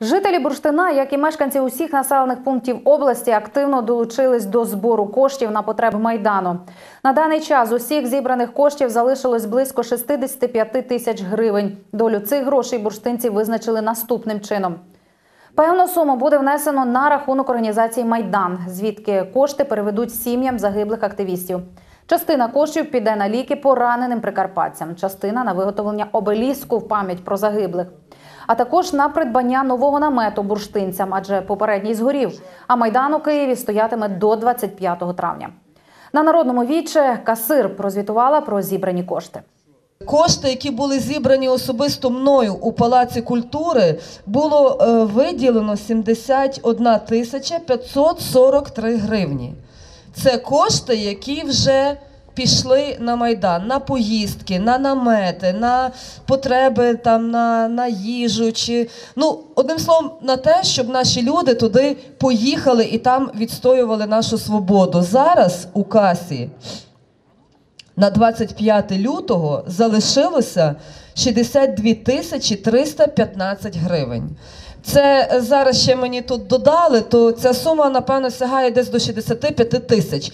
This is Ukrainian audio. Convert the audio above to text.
Жителі Бурштина, як і мешканці усіх населених пунктів області, активно долучились до збору коштів на потреби майдану. На даний час усіх зібраних коштів залишилось близько 65 тисяч гривень. Долю цих грошей бурштинці визначили наступним чином. Певну суму буде внесено на рахунок організації Майдан, звідки кошти переведуть сім'ям загиблих активістів. Частина коштів піде на ліки пораненим прикарпатцям, частина на виготовлення обеліску в пам'ять про загиблих, а також на придбання нового намету бурштинцям, адже попередній згорів. А майдан у Києві стоятиме до 25 травня. На народному віче касир прозвітувала про зібрані кошти. Кошти, які були зібрані особисто мною у Палаці культури, було е, виділено 71 тисяча 543 гривні. Це кошти, які вже пішли на майдан, на поїздки, на намети, на потреби там на, на їжу. Чи ну одним словом, на те, щоб наші люди туди поїхали і там відстоювали нашу свободу. Зараз у касі на 25 лютого залишилося 62 тисячі 315 гривень. Це е, зараз ще мені тут додали, то ця сума, напевно, сягає десь до 65 тисяч.